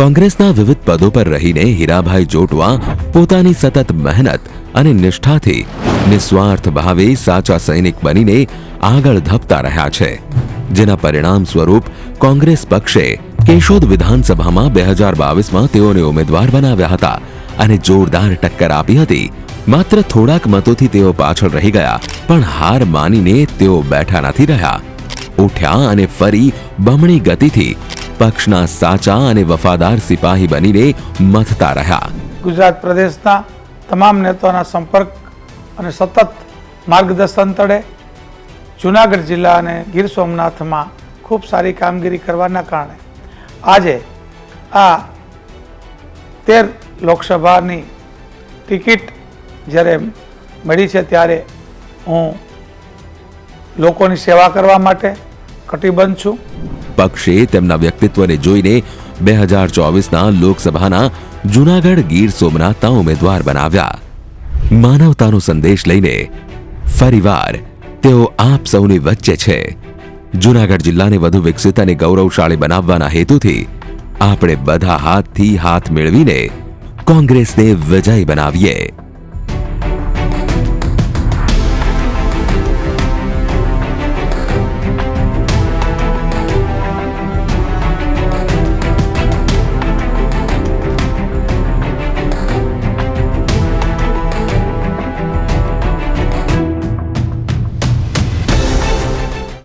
કોંગ્રેસના વિવિધ પદો પર રહીને હીરાભાઈ જોટવા પોતાની સતત મહેનત અને નિષ્ઠાથી નિસ્વાર્થ ભાવે સાચા સૈનિક બનીને આગળ ધપતા રહ્યા છે. જેના પરિણામ સ્વરૂપ કોંગ્રેસ પક્ષે કેશોદ વિધાનસભામાં બે હજાર બાવીસમાં તેઓને ઉમેદવાર બનાવ્યા હતા અને જોરદાર ટક્કર આપી હતી. માત્ર થોડાક મતોથી તેઓ પાછળ રહી ગયા, પણ હાર માનીને તેઓ બેઠા નથી રહ્યા. ઉઠ્યા અને ફરી બમણી ગતિથી પક્ષના સાચા અને વફાદાર સિપાહી બનીને મથતા રહ્યા. ગુજરાત પ્રદેશના તમામ નેતાઓના સંપર્ક અને સતત માર્ગદર્શન તળે જુનાગઢ જિલ્લા અને ગીર સોમનાથમાં ખૂબ સારી કામગીરી કરવાના કારણે આજે આ તેર લોકસભાની ટિકિટ જ્યારે મળી છે ત્યારે હું લોકોની સેવા કરવા માટે કટિબદ્ધ છું. પક્ષે તેમના વ્યક્તિત્વને જોઈને બે હજાર ચોવીસના લોકસભાના જુનાગઢ ગીર સોમનાથના ઉમેદવાર બનાવ્યા. માનવતાનો સંદેશ લઈને ફરીવાર તેઓ આપ સૌની વચ્ચે છે. જુનાગઢ જિલ્લાને વધુ વિકસિત અને ગૌરવશાળી બનાવવાના હેતુથી આપણે બધા હાથથી હાથ મેળવીને કોંગ્રેસને વિજય બનાવીએ.